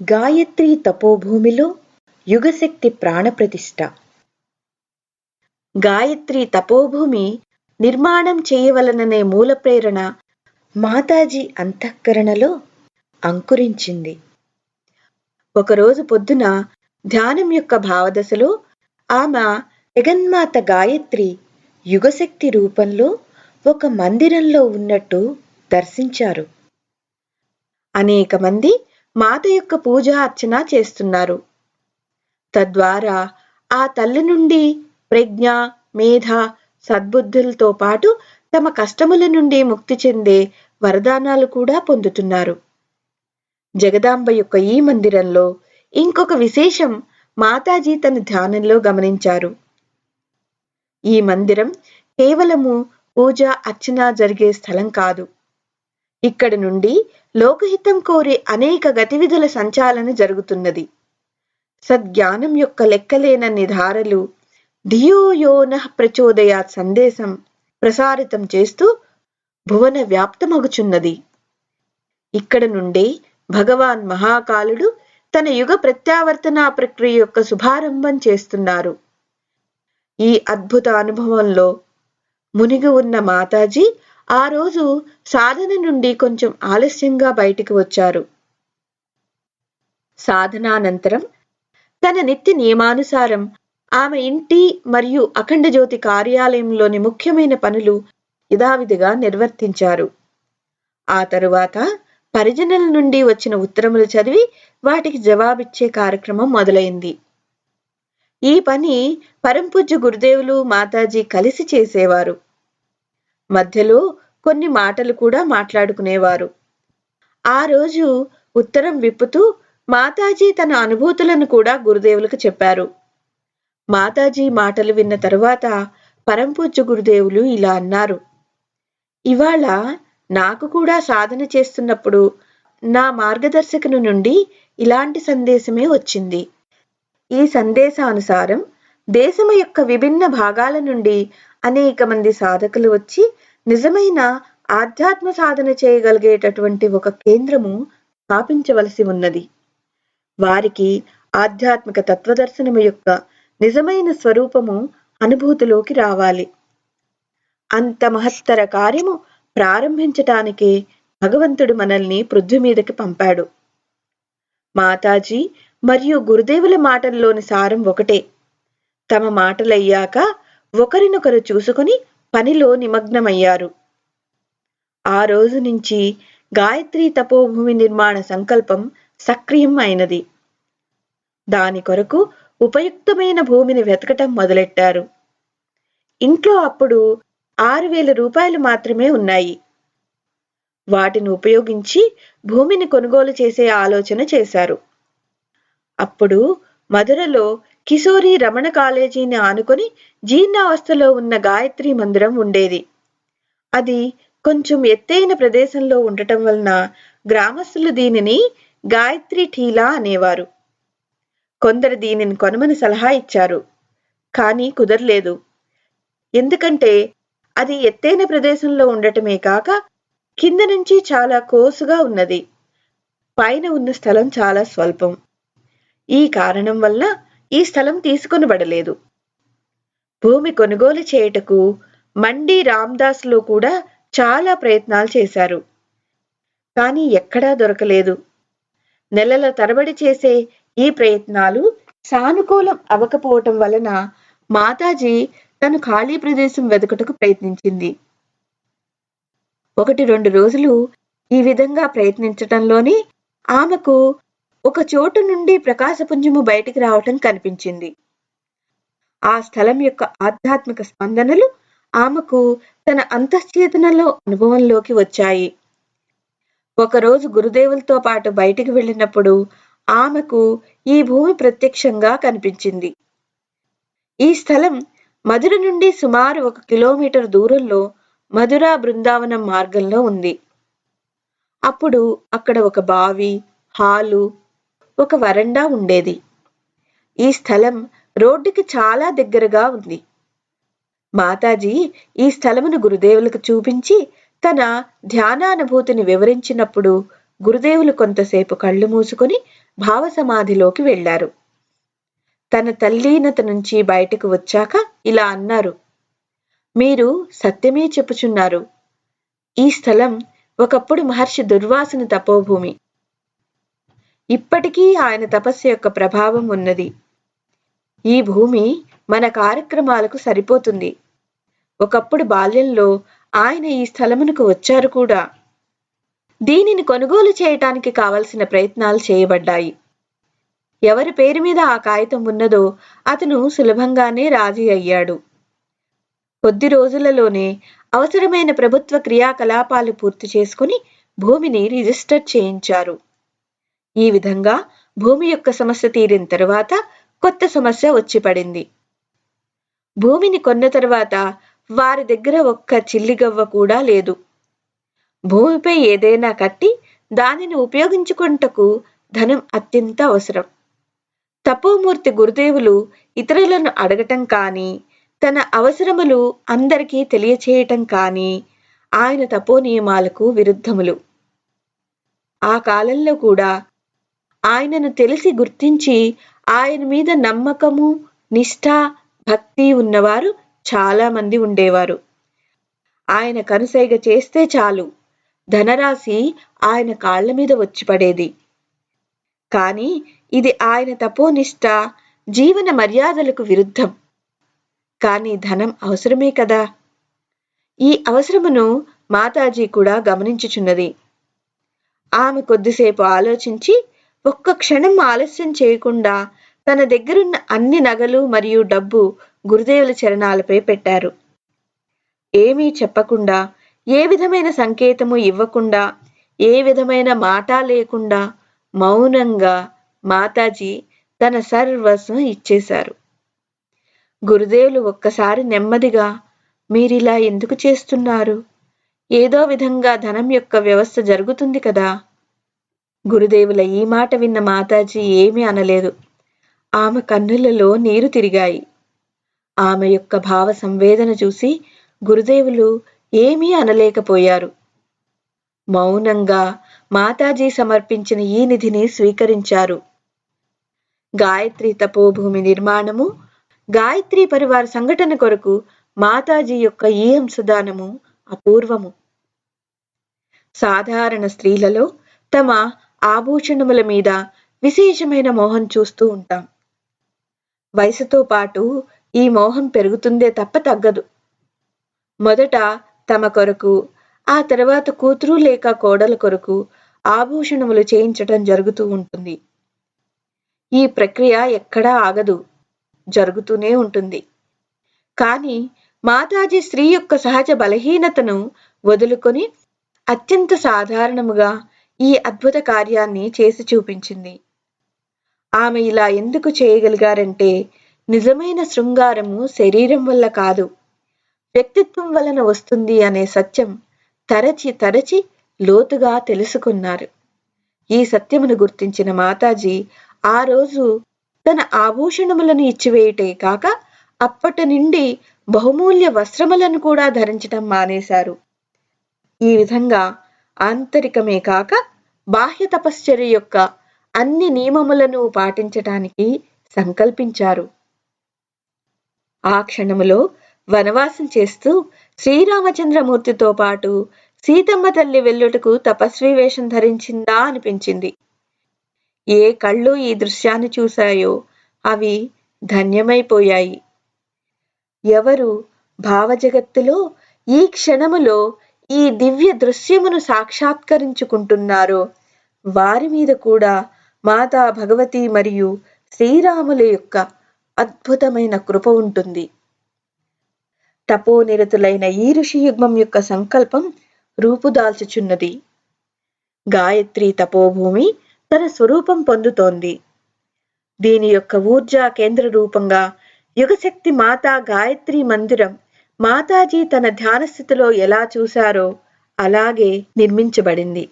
గాయత్రి తపోభూమిలో యుగశక్తి ప్రాణప్రతిష్ఠ. గాయత్రి తపోభూమి నిర్మాణం చేయవలననే మూల ప్రేరణ మాతాజీ అంతఃకరణలో అంకురించింది. ఒకరోజు పొద్దున ధ్యానం యొక్క భావదశలో ఆమె జగన్మాత గాయత్రి యుగశక్తి రూపంలో ఒక మందిరంలో ఉన్నట్టు దర్శించారు. అనేక మంది మాత యొక్క పూజ అర్చన చేస్తున్నారు. తద్వారా ఆ తల్లి నుండి ప్రజ్ఞ మేధ సద్బుద్ధులతో పాటు తమ కష్టముల నుండి ముక్తి చెందే వరదానాలు కూడా పొందుతున్నారు. జగదాంబ యొక్క ఈ మందిరంలో ఇంకొక విశేషం మాతాజీ తన ధ్యానంలో గమనించారు. ఈ మందిరం కేవలము పూజ అర్చన జరిగే స్థలం కాదు. ఇక్కడ నుండి లోకహితం కోరే అనేక గతివిధుల సంచాలన జరుగుతున్నది. సద్జ్ఞానం యొక్క లెక్కలేనన్ని ధారలు ధియోయోన ప్రచోదయాత్ సందేశం ప్రసారితం చేస్తూ భువన వ్యాప్తమగుచున్నది. ఇక్కడ నుండే భగవాన్ మహాకాలుడు తన యుగ ప్రత్యావర్తన ప్రక్రియ యొక్క శుభారంభం చేస్తున్నారు. ఈ అద్భుత అనుభవంలో మునిగి ఉన్న మాతాజీ ఆ రోజు సాధన నుండి కొంచెం ఆలస్యంగా బయటికి వచ్చారు. సాధనానంతరం తన నిత్య నియమానుసారం ఆమె ఇంటి మరియు అఖండ జ్యోతి కార్యాలయంలోని ముఖ్యమైన పనులు యథావిధిగా నిర్వర్తించారు. ఆ తరువాత పరిజనుల నుండి వచ్చిన ఉత్తరములు చదివి వాటికి జవాబిచ్చే కార్యక్రమం మొదలైంది. ఈ పని పరంపూజ్య గురుదేవులు మాతాజీ కలిసి చేసేవారు. మధ్యలో కొన్ని మాటలు కూడా మాట్లాడుకునేవారు. ఆ రోజు ఉత్తరం విప్పుతూ మాతాజీ తన అనుభూతులను కూడా గురుదేవులకు చెప్పారు. మాతాజీ మాటలు విన్న తరువాత పరంపూజ్య గురుదేవులు ఇలా అన్నారు. ఇవాళ నాకు కూడా సాధన చేస్తున్నప్పుడు నా మార్గదర్శకుని నుండి ఇలాంటి సందేశమే వచ్చింది. ఈ సందేశానుసారం దేశము యొక్క విభిన్న భాగాల నుండి అనేక మంది సాధకులు వచ్చి నిజమైన ఆధ్యాత్మ సాధన చేయగలిగేటటువంటి ఒక కేంద్రము స్థాపించవలసి ఉన్నది. వారికి ఆధ్యాత్మిక తత్వదర్శనము యొక్క నిజమైన స్వరూపము అనుభూతిలోకి రావాలి. అంత మహత్తర కార్యము ప్రారంభించటానికే భగవంతుడు మనల్ని పృథ్వీ మీదకి పంపాడు. మాతాజీ మరియు గురుదేవుల మాటల్లోని సారం ఒకటే. తమ మాటలయ్యాక ఒకరినొకరు చూసుకుని పనిలో నిమగ్నమయ్యారు. ఆ రోజు నుంచి గాయత్రి తపోభూమి నిర్మాణ సంకల్పం సక్రియం అయినది. దాని కొరకు ఉపయుక్తమైన భూమిని వెతకటం మొదలెట్టారు. ఇంట్లో అప్పుడు ఆరు వేల రూపాయలు మాత్రమే ఉన్నాయి. వాటిని ఉపయోగించి భూమిని కొనుగోలు చేసే ఆలోచన చేశారు. అప్పుడు మధురలో కిశోరి రమణ కాలేజీని ఆనుకొని జీర్ణావస్థలో ఉన్న గాయత్రి మందిరం ఉండేది. అది కొంచెం ఎత్తైన ప్రదేశంలో ఉండటం వలన గ్రామస్తులు దీనిని గాయత్రి ఠీలా అనేవారు. కొందరు దీనిని కొనమని సలహా ఇచ్చారు. కానీ కుదరలేదు. ఎందుకంటే అది ఎత్తైన ప్రదేశంలో ఉండటమే కాక కింద నుంచి చాలా కోసుగా ఉన్నది. పైన ఉన్న స్థలం చాలా స్వల్పం. ఈ కారణం వల్ల ఈ స్థలం తీసుకొనబడలేదు. భూమి కొనుగోలు చేయుటకు మండి రామ్దాస్లో కూడా చాలా ప్రయత్నాలు చేశారు. కానీ ఎక్కడా దొరకలేదు. నెలల తరబడి చేసే ఈ ప్రయత్నాలు సానుకూలం అవ్వకపోవటం వలన మాతాజీ తను ఖాళీ ప్రదేశం వెతకటకు ప్రయత్నించింది. ఒకటి రెండు రోజులు ఈ విధంగా ప్రయత్నించటంలోనే ఆమెకు ఒక చోటు నుండి ప్రకాశపుంజము బయటికి రావటం కనిపించింది. ఆ స్థలం యొక్క ఆధ్యాత్మిక స్పందనలు ఆమెకు తన అంతఃచేతనలో అనుభవంలోకి వచ్చాయి. ఒకరోజు గురుదేవులతో పాటు బయటికి వెళ్ళినప్పుడు ఆమెకు ఈ భూమి ప్రత్యక్షంగా కనిపించింది. ఈ స్థలం మధుర నుండి సుమారు ఒక కిలోమీటర్ దూరంలో మధురా బృందావనం మార్గంలో ఉంది. అప్పుడు అక్కడ ఒక బావి హాలు ఒక వరండా ఉండేది. ఈ స్థలం రోడ్డుకి చాలా దగ్గరగా ఉంది. మాతాజీ ఈ స్థలమును గురుదేవులకు చూపించి తన ధ్యానానుభూతిని వివరించినప్పుడు గురుదేవులు కొంతసేపు కళ్ళు మూసుకొని భావసమాధిలోకి వెళ్ళారు తన తల్లీనత నుంచి బయటకు వచ్చాక ఇలా అన్నారు మీరు సత్యమే చెప్పుచున్నారు. ఈ స్థలం ఒకప్పుడు మహర్షి దుర్వాసన తపోభూమి. ఇప్పటికీ ఆయన తపస్సు యొక్క ప్రభావం ఉన్నది. ఈ భూమి మన కార్యక్రమాలకు సరిపోతుంది. ఒకప్పుడు బాల్యంలో ఆయన ఈ స్థలమునకు వచ్చారు కూడా. దీనిని కొనుగోలు చేయటానికి కావలసిన ప్రయత్నాలు చేయబడ్డాయి. ఎవరి పేరు మీద ఆ కాగితం ఉన్నదో అతను సులభంగానే రాజీ అయ్యాడు. కొద్ది రోజులలోనే అవసరమైన ప్రభుత్వ క్రియాకలాపాలు పూర్తి చేసుకుని భూమిని రిజిస్టర్ చేయించారు. ఈ విధంగా భూమి యొక్క సమస్య తీరిన తరువాత కొత్త సమస్య వచ్చి పడింది. భూమిని కొన్న తరువాత వారి దగ్గర ఒక్క చిల్లిగవ్వ కూడా లేదు. భూమిపై ఏదైనా కట్టి దానిని ఉపయోగించుకుంటకు ధనం అత్యంత అవసరం. తపోమూర్తి గురుదేవులు ఇతరులను అడగటం కానీ తన అవసరములు అందరికీ తెలియచేయటం కానీ ఆయన తపో నియమాలకు విరుద్ధములు. ఆ కాలంలో కూడా ఆయనను తెలిసి గుర్తించి ఆయన మీద నమ్మకము నిష్ఠ భక్తి ఉన్నవారు చాలా మంది ఉండేవారు. ఆయన కనుసైగ చేస్తే చాలు. ధనరాశి ఆయన కాళ్ళ మీద వచ్చి పడేది. కానీ ఇది ఆయన తపోనిష్ట జీవన మర్యాదలకు విరుద్ధం. కానీ ధనం అవసరమే కదా. ఈ అవసరమును మాతాజీ కూడా గమనించుచున్నది. ఆమె కొద్దిసేపు ఆలోచించి ఒక్క క్షణం ఆలస్యం చేయకుండా తన దగ్గరున్న అన్ని నగలు మరియు డబ్బు గురుదేవుల చరణాలపై పెట్టారు. ఏమీ చెప్పకుండా ఏ విధమైన సంకేతము ఇవ్వకుండా ఏ విధమైన మాట లేకుండా మౌనంగా మాతాజీ తన సర్వస్వం ఇచ్చేశారు. గురుదేవులు ఒక్కసారి నెమ్మదిగా మీరిలా ఎందుకు చేస్తున్నారు? ఏదో విధంగా ధనం యొక్క వ్యవస్థ జరుగుతుంది కదా గురుదేవుల ఈ మాట విన్న మాతాజీ ఏమీ అనలేదు. ఆమె కన్నులలో నీరు తిరిగాయి. ఆమె యొక్క భావ సంవేదన చూసి గురుదేవులు ఏమీ అనలేకపోయారు. మౌనంగా మాతాజీ సమర్పించిన ఈ నిధిని స్వీకరించారు. గాయత్రి తపోభూమి నిర్మాణము గాయత్రి పరివార సంఘటన కొరకు మాతాజీ యొక్క ఈ అంశదానము అపూర్వము. సాధారణ స్త్రీలలో తమ ఆభూషణముల మీద విశేషమైన మోహం చూస్తూ ఉంటాం. వయసుతో పాటు ఈ మోహం పెరుగుతుందే తప్ప తగ్గదు. మొదట తమ కొరకు ఆ తర్వాత కూతురు లేక కోడల కొరకు ఆభూషణములు చేయించటం జరుగుతూ ఉంటుంది. ఈ ప్రక్రియ ఎక్కడా ఆగదు జరుగుతూనే ఉంటుంది. కానీ మాతాజీ స్త్రీ యొక్క సహజ బలహీనతను వదులుకొని అత్యంత సాధారణముగా ఈ అద్భుత కార్యాన్ని చేసి చూపించింది. ఆమె ఇలా ఎందుకు చేయగలిగారంటే నిజమైన శృంగారము శరీరం వల్ల కాదు వ్యక్తిత్వం వలన వస్తుంది అనే సత్యం తరచి తరచి లోతుగా తెలుసుకున్నారు. ఈ సత్యమును గుర్తించిన మాతాజీ ఆ రోజు తన ఆభూషణములను ఇచ్చివేయటే కాక అప్పటి నుండి బహుమూల్య వస్త్రములను కూడా ధరించటం మానేశారు. ఈ విధంగా ఆంతరికమే కాక బాహ్య తపశ్చర్య యొక్క అన్ని నియమములను పాటించటానికి సంకల్పించారు. ఆ క్షణములో వనవాసం చేస్తూ శ్రీరామచంద్రమూర్తితో పాటు సీతమ్మ తల్లి వెల్లుటకు తపస్వి వేషం ధరించిందా అనిపించింది. ఏ కళ్ళు ఈ దృశ్యాన్ని చూశాయో అవి ధన్యమైపోయాయి. ఎవరు భావజగత్తులో ఈ క్షణములో ఈ దివ్య దృశ్యమును సాక్షాత్కరించుకుంటున్నారో. వారి మీద కూడా మాతా భగవతి మరియు శ్రీరాముల యొక్క అద్భుతమైన కృప ఉంటుంది. తపోనిరతులైన ఈ ఋషి యుగ్మం యొక్క సంకల్పం రూపుదాల్చుచున్నది. గాయత్రి తపోభూమి తన స్వరూపం పొందుతోంది. దీని యొక్క ఊర్జా కేంద్ర రూపంగా యుగశక్తి మాతా గాయత్రి మందిరం మాతాజీ తన ధ్యాన స్థితిలో ఎలా చూశారో అలాగే నిర్మించబడింది.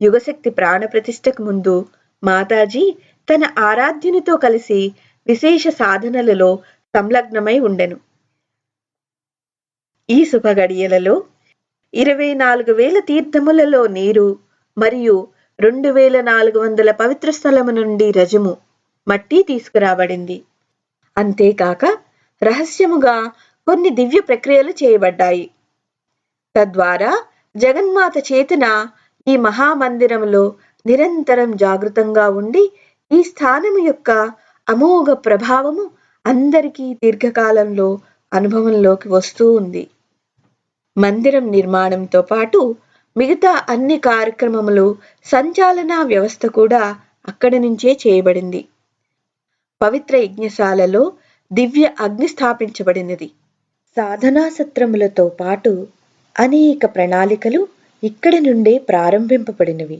యుగశక్తి ప్రాణ ప్రతిష్టకు ముందు మాతాజీ తన ఆరాధ్యునితో కలిసి విశేష సాధనలలో సంలగ్నమై ఉండెను. ఈ శుభగడియలలో ఇరవై నాలుగు వేల తీర్థములలో నీరు మరియు రెండు వేల నాలుగు వందల పవిత్ర స్థలము నుండి రజము మట్టి తీసుకురాబడింది. అంతేకాక రహస్యముగా కొన్ని దివ్య ప్రక్రియలు చేయబడ్డాయి. తద్వారా జగన్మాత చేతన ఈ మహామందిరంలో నిరంతరం జాగృతంగా ఉండి ఈ స్థానము యొక్క అమోఘ ప్రభావము అందరికీ దీర్ఘకాలంలో అనుభవంలోకి వస్తూ ఉంది. మందిరం నిర్మాణంతో పాటు మిగతా అన్ని కార్యక్రమములు సంచాలన వ్యవస్థ కూడా అక్కడి నుంచే చేయబడింది. పవిత్ర యజ్ఞశాలలో దివ్య అగ్ని స్థాపించబడినది. సాధనా సత్రములతో పాటు అనేక ప్రణాళికలు ఇక్కడి నుండే ప్రారంభింపబడినవి.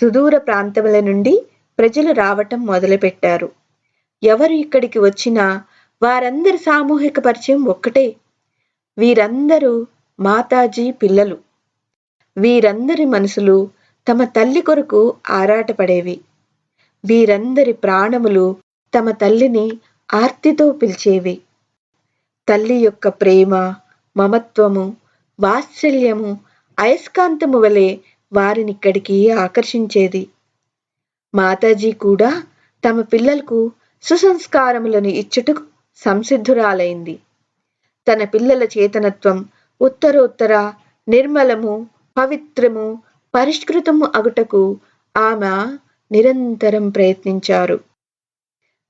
సుదూర ప్రాంతముల నుండి ప్రజలు రావటం మొదలుపెట్టారు. ఎవరు ఇక్కడికి వచ్చినా వారందరి సామూహిక పరిచయం ఒక్కటే. వీరందరూ మాతాజీ పిల్లలు. వీరందరి మనసులు తమ తల్లి కొరకు ఆరాటపడేవి. వీరందరి ప్రాణములు తమ తల్లిని ఆర్తితో పిలిచేవి. తల్లి యొక్క ప్రేమ మమత్వము వాత్సల్యము అయస్కాంతము వలె వారినిక్కడికి ఆకర్షించేది. మాతాజీ కూడా తమ పిల్లలకు సుసంస్కారములను ఇచ్చుటకు సంసిద్ధురాలైంది. తన పిల్లల చేతనత్వం ఉత్తరోత్తర నిర్మలము పవిత్రము పరిష్కృతము అగుటకు ఆమె నిరంతరం ప్రయత్నించారు.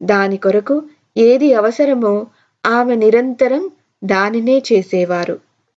దాని కొరకు ఏది అవసరమో ఆమె నిరంతరం దానినే చేసేవారు.